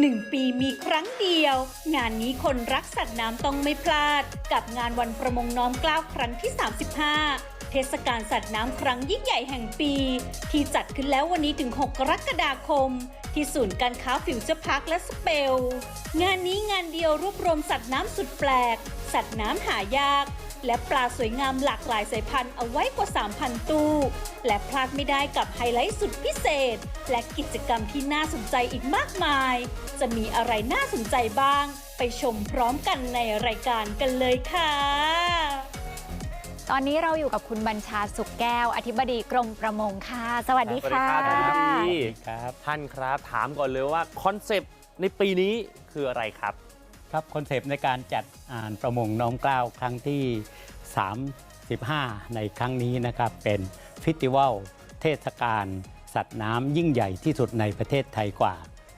หนึ่งปีมีครั้งเดียว งานนี้คนรักสัตว์น้ำต้องไม่พลาด กับงานวันประมงน้อมกล้าวครั้งที่ 35เทศกาลสัตว์น้ำครั้งยิ่งใหญ่แห่งปี ที่จัดขึ้นแล้ววันนี้ถึง 6 กรกฎาคม ที่ศูนย์การค้าฟิวเจอร์พาร์คและสเปล งานนี้งานเดียวรวบรวมสัตว์น้ำสุดแปลก สัตว์น้ำหายาก และปลาสวยงามหลากหลายสายพันธุ์เอาไว้กว่า 3,000 ตู้ และพลาดไม่ได้กับไฮไลท์สุดพิเศษ และกิจกรรมที่น่าสนใจอีกมากมาย จะมีอะไรน่าสนใจบ้าง ไปชมพร้อมกันในรายการกันเลยค่ะ ตอนนี้เราอยู่กับคุณบัญชาสุขแก้ว อธิบดีกรมประมงค่ะ สวัสดีค่ะ สวัสดีครับครับท่านครับถามก่อนเลยว่าคอนเซปต์ในปีนี้คืออะไรครับ ครับคอนเซปต์ในการจัดอ่านประมงน้อมเกล้าครั้งที่ 35 ในครั้งนี้นะครับเป็นฟิสติวัลเทศกาลสัตว์น้ำยิ่งใหญ่ที่สุดในประเทศไทยกว่า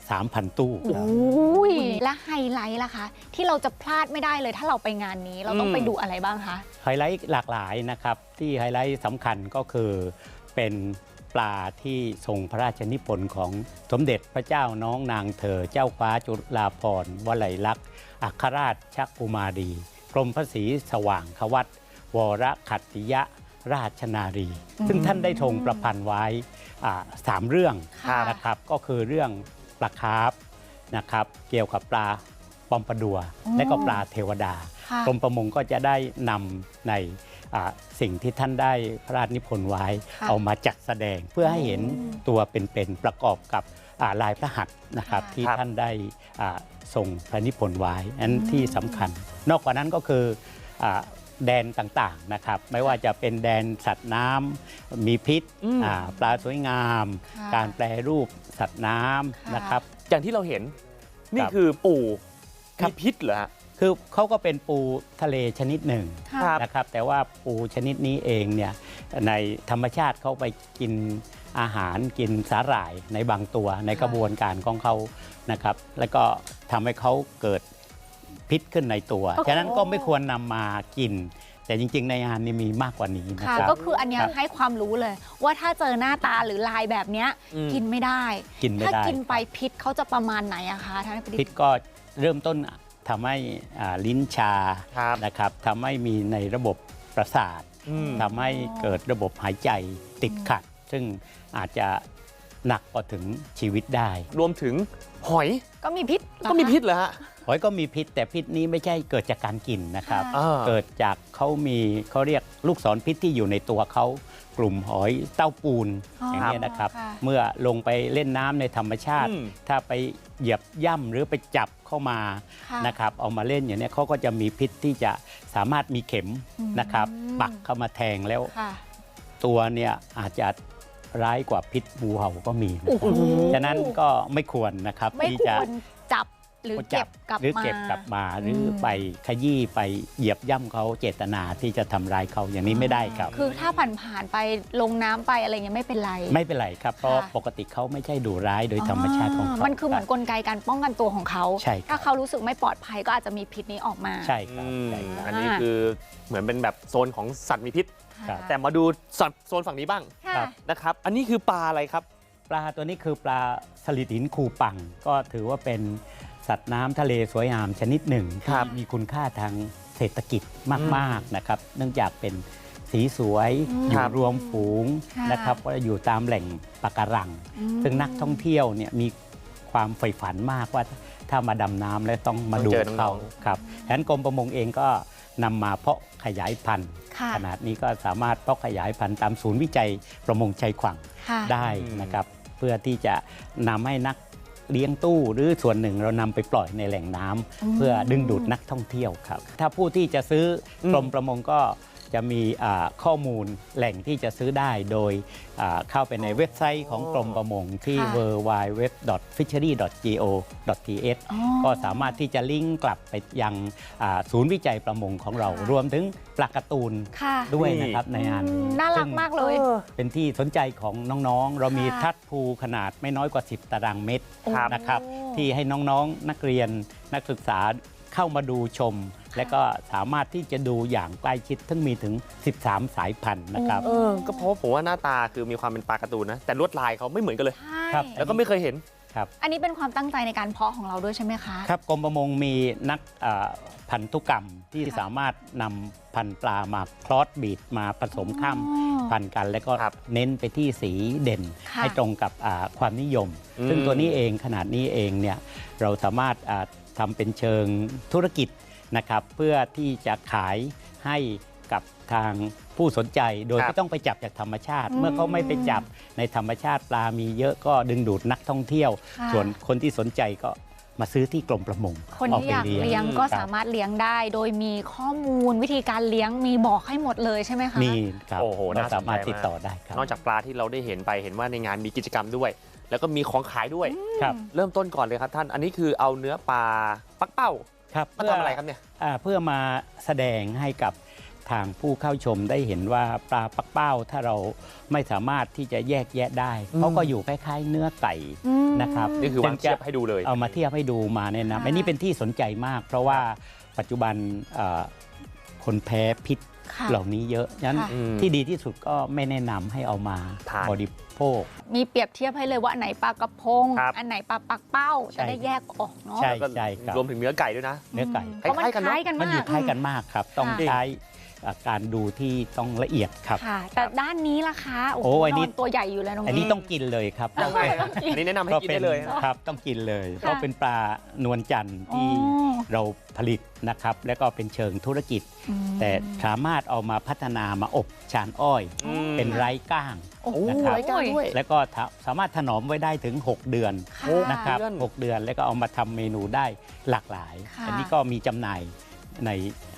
3,000 ตู้ครับอุ้ยและไฮไลท์ล่ะคะ ที่เราจะพลาดไม่ได้เลยถ้าเราไปงานนี้เราต้องอืมไปดูอะไรบ้างคะ ไฮไลท์หลากหลายนะครับที่ไฮไลท์สำคัญก็คือเป็น ปลาที่ทรงพระราชนิพนธ์ของสมเด็จพระเจ้าน้องนางเธอ เจ้าฟ้าจุฬาภรณ์วลัยลักษณ์อัครราชชักกุมารี กรมพระศรีสว่างควัตวรขัตติยะราชนารี ซึ่งท่านได้ทรงประพันธ์ไว้อ่าสามเรื่องค่ะนะครับ ก็คือเรื่องปลาคาร์ฟนะครับ เกี่ยวกับปลาปอมปลาดัว และก็ปลาเทวดาค่ะกรมประมงก็จะได้นำในอ่า สิ่งที่ท่านได้พระราชนิพนธ์ไว้ค่ะเอามาจัดแสดงเพื่อให้เห็นตัวเป็นๆประกอบกับอ่าลายพระหัตถ์นะครับค่ะที่ครับท่านได้อ่าทรงพระนิพนธ์ไว้อันที่สำคัญ นอกกว่านั้นก็คืออาแดนต่างๆนะครับ ไม่ว่าจะเป็นแดนสัตว์น้ำมีพิษอืมอ่าปลาสวยงามค่ะการแปรรูปสัตว์น้ค่ะำนะครับ อย่างที่เราเห็นนี่ครับคือปู่ครับมีพิษเหรอฮะ คือเขาก็เป็นปูทะเลชนิดหนึ่งค่ะครับนะครับ แต่ว่าปูชนิดนี้เองเนี่ยในธรรมชาติเขาไปกินอาหารกินสาหร่ายในบางตัวในค่ะกระบวนการของเขานะครับ แล้วก็ทำให้เขาเกิดพิษขึ้นในตัวโอ้โหฉะนั้นก็ไม่ควรนำมากิน แต่จริง ๆ ในอาหารนี่มีมากกว่านี้นะค่ะครับ ก็คืออันเนี้ยครับให้ความรู้เลย ว่าถ้าเจอหน้าตาหรือลายแบบเนี้ยอืม กินไม่ได้ กินไม่ถ้าได้กินไปพิษเขาจะประมาณไหนอะคะท่านอธิบพิษดีก็เริ่มต้น ทำให้อ่าลิ้นชาครับนะครับทำให้มีในระบบประสาทอืมทำให้เกิดระบบหายใจติดขัด ซึ่งอาจจะ หนักกว่าถึงชีวิตได้ รวมถึงหอยก็มีพิษเหรอก็มีคะพิษเหรอฮะ หอยก็มีพิษแต่พิษนี้ไม่ใช่เกิดจากการกินนะครับค่ะอ่า เกิดจากเขามีเขาเรียกลูกศรพิษที่อยู่ในตัวเขากลุ่มหอยเต้าปูนอ๋อออย่างนี้ยนะครับ ค่ะ เมื่อลงไปเล่นน้ำในธรรมชาติ อืม ถ้าไปเหยียบย่ำหรือไปจับเข้ามาค่ะ นะครับ เอามาเล่นอย่างเนี้ยเขาก็จะมีพิษที่จะสามารถมีเข็มอืม นะครับ ปักเข้ามาแทงแล้ว ค่ะ ตัวเนี่ยอาจจะ ร้ายกว่าพิษงูเห่าก็มีนะโอ้คโหรับฉะนั้นก็ไม่ควรนะครับไม่ที่ควจะรจับ หรือเก็บกลับหรือมาเก็บกลับมา หรืออมไปขยี้ไปเหยียบย่ำเขาเจตนาที่จะทำร้ายเขาอย่างนี้ไม่ได้ครับ คือถ้าผ่านผ่านๆไปลงน้ำไปอะไรเงี้ยไม่เป็นไร ไม่เป็นไรครับเพราะค่ะปกติเขาไม่ใช่ดุร้ายโดยธรรมชาติของเขามันคือเหมือนกลไกการป้องกันตัวของเขาใช่ครับถ้าเขารู้สึกไม่ปลอดภัยก็อาจจะมีพิษนี้ออกมาใช่ครับอืมใช่ครับอันนี้คือเหมือนเป็นแบบโซนของสัตว์มีพิษครับแต่มาดูสัตว์โซนฝั่งนี้บ้างค่ะครับนะครับอันนี้คือปลาอะไรครับ ปลาตัวนี้คือปลาสลิดหินคูปัง ก็ถือว่าเป็น สัตว์น้ำทะเลสวยงามชนิดหนึ่งครัที่บมีคุณค่าทางเศรษฐกิจมากๆนะครับ เนื่องจากเป็นสีสวยอืมอคยู่รับรวมฝูงค่ะนะครับก็อยู่ตามแหล่งปะการังอืมซึ่งนักท่องเที่ยวเนี่ยมีความใฝ่ฝันมากว่าถ้ามาดำน้ำแล้วต้องมาต้องดูเจอน้องๆเขาครับฉะนั้นกรมประมงเองก็นำมาเพาะขยายพันธุ์ค่ะขนาดนี้ก็สามารถเพาะขยายพันธุ์ตามศูนย์วิจัยประมงชัยขวัญค่ะได้อืมนะครับ เพื่อที่จะนำให้นัก เลี้ยงตู้ หรือส่วนหนึ่งเรานำไปปล่อยในแหล่งน้ำอืมเพื่อดึงดูดนักท่องเที่ยวครับ ถ้าผู้ที่จะซื้อกรมประมงก็ จะมีอ่าข้อมูลแหล่งที่จะซื้อได้โดยอ่าเข้าไปในเว็บไซต์ของกรมประมงที่ค่ะ www.fishery.go.th อ๋อก็สามารถที่จะลิงก์กลับไปยังอ่าศูนย์วิจัยประมงของเราค่ะรวมถึงปลาการ์ตูนค่ะด้วยนะครับในงานอืมน่ารักมากเลย เป็นที่สนใจของน้องๆ เรามีค่ะทัดภูขนาดไม่น้อยกว่า 10 ตารางเมตรครับนะครับโอ้ที่ให้น้องๆนักเรียนนักศึกษาเข้ามาดูชม และก็สามารถที่จะดูอย่างใกล้ชิดทั้งมีถึง 13 สายพันธุ์นะครับ เออก็เพราะว่าผมว่าหน้าตาคือมีความเป็นปลาการ์ตูนนะ แต่ลวดลายเขาไม่เหมือนกันเลย ใช่ครับ แล้วก็ไม่เคยเห็นครับอันนี้เป็นความตั้งใจในการเพาะของเราด้วยใช่ไหมคะ ครับกรมประมงมีนักเอ่อพันธุกรรมที่ค่ะสามารถนำพันธุ์ปลามาคลอสบีดมาผสมข้ามอ๋อพันธุ์กัน แล้วก็ครับเน้นไปที่สีเด่น ค่ะ ให้ตรงกับอ่าความนิยม อืมซึ่งตัวนี้เองขนาดนี้เองเนี่ยเราสามารถอ่าทำเป็นเชิงธุรกิจ นะครับเพื่อที่จะขายให้กับทางผู้สนใจโดยครับ ไม่ต้องไปจับจากธรรมชาติอืมเมื่อเขาไม่ไปจับในธรรมชาติปลามีเยอะก็ดึงดูดนักท่องเที่ยว ค่ะ ส่วนคนที่สนใจก็มาซื้อที่กรมประมงคนที่อยากไปเลี้ยงก็ครับสามารถเลี้ยงได้ โดยมีข้อมูลวิธีการเลี้ยงมีบอกให้หมดเลยใช่ไหมคะมีครับโอ้โหเราน่าสนใจสามารถมากติดต่อได้ครับ นอกจากปลาที่เราได้เห็นไปเห็นว่าในงานมีกิจกรรมด้วย แล้วก็มีของขายด้วย ครับ เริ่มต้นก่อนเลยครับท่าน อันนี้คือเอาเนื้อปลาปักเป้า ครับมาทำอะไรครับเนี่ยอ่าเพื่อมาแสดงให้กับทางผู้เข้าชมได้เห็นว่าปลาปักเป้าถ้าเราไม่สามารถที่จะแยกแยะได้อืมเขาก็อยู่คล้ายๆเนื้อไก่อืมนะครับนี่คือวางเทียบให้ดูเลย เอามาเทียบให้ดูมาแนะค่ะนำอันนี้เป็นที่สนใจมาก เพราะว่าปัจจุบันเอ่อคนแพ้พิษ ค่ะ เหล่านี้เยอะฉะนั้นค่ะอืมที่ดีที่สุดก็ไม่แนะนำให้เอามาทาน บริโภค มีเปรียบเทียบให้เลยว่าอันไหนปลากระพง ครับ อันไหนปลาปักเป้าใช่ จะได้แยกออกเนาะใช่แล้วก็ใช่ครับ รวมถึงเนื้อไก่ด้วยนะ เนื้อไก่ เพราะมันคคล้าล้ายยกักันนเนอะมากมันอยู่คล้ายกันมากครับ ต้องค่ะ ใช้อ่า การดูที่ต้องละเอียดครับ ค่ะ แต่ด้านนี้ล่ะคะโอ้โหโอ้อันนี้นอนตัวใหญ่อยู่เลยน้องอันนี้เต้องกินเลยครับยังไงฮะอันนี้แนะนำให้กินได้เลยนะครับต้องกินเลยค่ะเพราะเป็นปลานวลจันทร์อ๋อที่เราผลิตนะครับ แล้วก็เป็นเชิงธุรกิจ อืมแต่สามารถเอามาพัฒนามาอบชานอ้อย อืม เป็นไร้ก้าง โอ้โหนะครับไร้ก้างด้วย แล้วก็ทะสามารถถนอมไว้ได้ถึง 6 เดือนค่ะ นะครับเดือน 6 เดือนแล้วก็เอามาทำเมนูได้หลากหลาย ค่ะ อันี้ก็มีจำหน่ายใน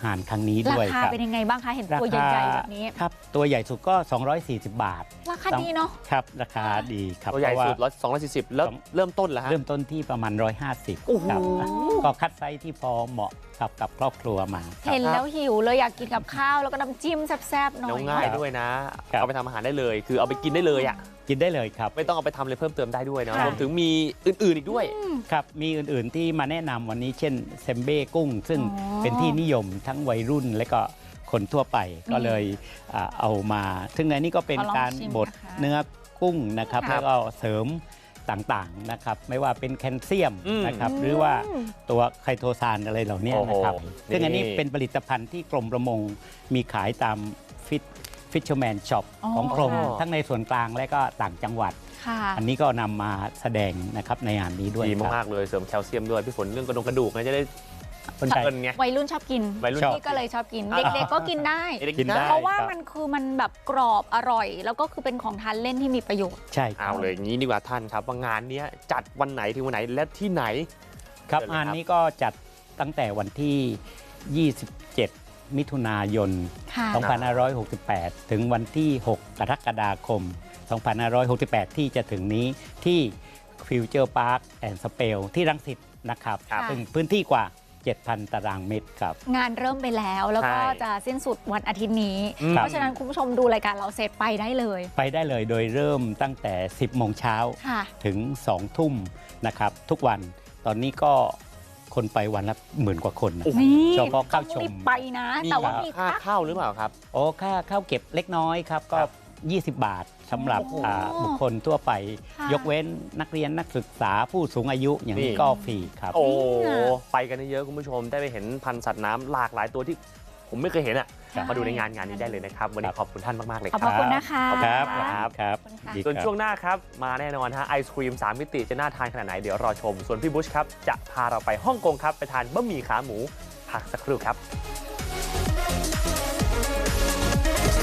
หานครั้งนี้ราด้วยคาครับเป็นยังไงบ้างคะ เห็นตัวใหญ่ๆแบบนี้ ครับ ตัวใหญ่สุดก็ 240 บาท ราคาดีเนาะครับราคาดีครับตัวใหญ่เพราะสุว่าดร้อยสองร้อยสี่สิบแล้วสองเริ่มต้นเหรอฮะเริ่มต้นที่ประมาณ 150โอ้โหครับก็คัดไซส์ที่พอเหมาะกับกับครอบครัวมาครับเห็นแล้วหิวเลยอยากกินกับข้าวแล้วก็น้ำจิ้มแซ่บๆหน่แล้วอยง่ายด้วยนะ เอาไปทำอาหารได้เลย คือเอาไปกินได้เลยอะกินได้เลยครับ ไม่ต้องเอาไปทำอะไรเพิ่มเติมได้ด้วยนะค่ะรวมถึงมีอื่นๆอีกด้วย ครับ มีอื่นๆที่มาแนะนำวันนี้เช่นเซมเบ้กุ้ง ซึ่งอ๋อเป็นที่นิยมทั้งวัยรุ่นและก็คนทั่วไปก็เลยอ่าเอามา ซึ่งอันนี้ก็เป็นขอลองการชิมบดนะคะ เนื้อกุ้งนะครับค่ะแล้วก็เสริมต่างๆนะครับ ไม่ว่าเป็นแคลเซียมอืมนะครับ หรือว่าอืมตัวไคโตซานอะไรเหล่านี้นะครับโอ้โหซึ่งอันนี้นี่ เป็นผลิตภัณฑ์ที่กรมประมงมีขายตามฟิตฟิชเชอร์แมนช็อปอ๋อของกรมค่ะ ทั้งในส่วนกลางและก็ต่างจังหวัด ค่ะ อันนี้ก็นำมาแสดงนะครับในงานนี้ด้วยดีครับ มากๆเลยเสริมแคลเซียมด้วยพี่ฝนเรื่องกระดงกระดูกนะจะได้ คนไทยเงินไง วัยรุ่นชอบกินวัยรุ่นชอบนี่ก็เลยชอบกินอ่าเด็กๆก็กินได้ เด็กๆกินได้ เพราะว่าครับมันคือมันแบบกรอบอร่อย แล้วก็คือเป็นของทานเล่นที่มีประโยชน์ ใช่ครัเอาบเลยอย่างนี้ดีกว่าท่านครับ ว่างานเนี้ยจัดวันไหนถึงวันไหนและที่ไหน ครับเชิญเลยครับ งานนี้ก็จัดตั้งแต่วันที่ 27 มิถุนายน ค่ะ 2568 ถึงวันที่ 6 กรกฎาคม 2568 ที่จะถึงนี้ที่ฟิวเจอร์พาร์คแอนด์สเปลที่รังสิตนะครับ ครับ ซึ่งพื้นที่กว่า 7,000 ตารางเมตรครับ งานเริ่มไปแล้วแล้วก็ใช่จะสิ้นสุดวันอาทิตย์นี้ อืม เพราะฉะนั้นคุณผู้ชมดูรายการเราเสร็จไปได้เลยไปได้เลยโดยเริ่มตั้งแต่ 10โมงเช้าค่ะ ถึง 2 ทุ่มนะครับ ทุกวันตอนนี้ก็คนไปวันละหมื่นกว่าคนนะโอ้โหนี่เฉพาะเข้าชม ต้องรีบไปนะ แต่ว่ามีค่าค่าเข้าหรือเปล่าครับ โอ้ค่าข้าวเก็บเล็กน้อยครับ ก็ครับ 20 บาทสำหรับโอ้โหอ่าบุคคลทั่วไป ค่ะ ยกเว้นนักเรียนนักศึกษาผู้สูงอายุอย่างนี้นี่ก็ฟรีครับ โอ้เนี่ยไปกันเยอะๆคุณผู้ชมได้ไปเห็นพันธุ์สัตว์น้ำหลากหลายตัวที่ผมไม่เคยเห็นอะครับ มาดูในงานงานนี้ได้เลยนะครับ วันนี้ครับขอบคุณท่านมาก ๆ เลยขอบคพรัระบคุณนะคะครับครับ ครับขอบคุณค่ะ ดีส่วนครับ ช่วงหน้าครับ มาแน่นอนฮะไอศครีม 3 มิติจะน่าทานขนาดไหนเดี๋ยวรอชม ส่วนพี่บุชครับ จะพาเราไปฮ่องกงครับ ไปทานบะหมี่ขาหมูพักสักครู่ครับ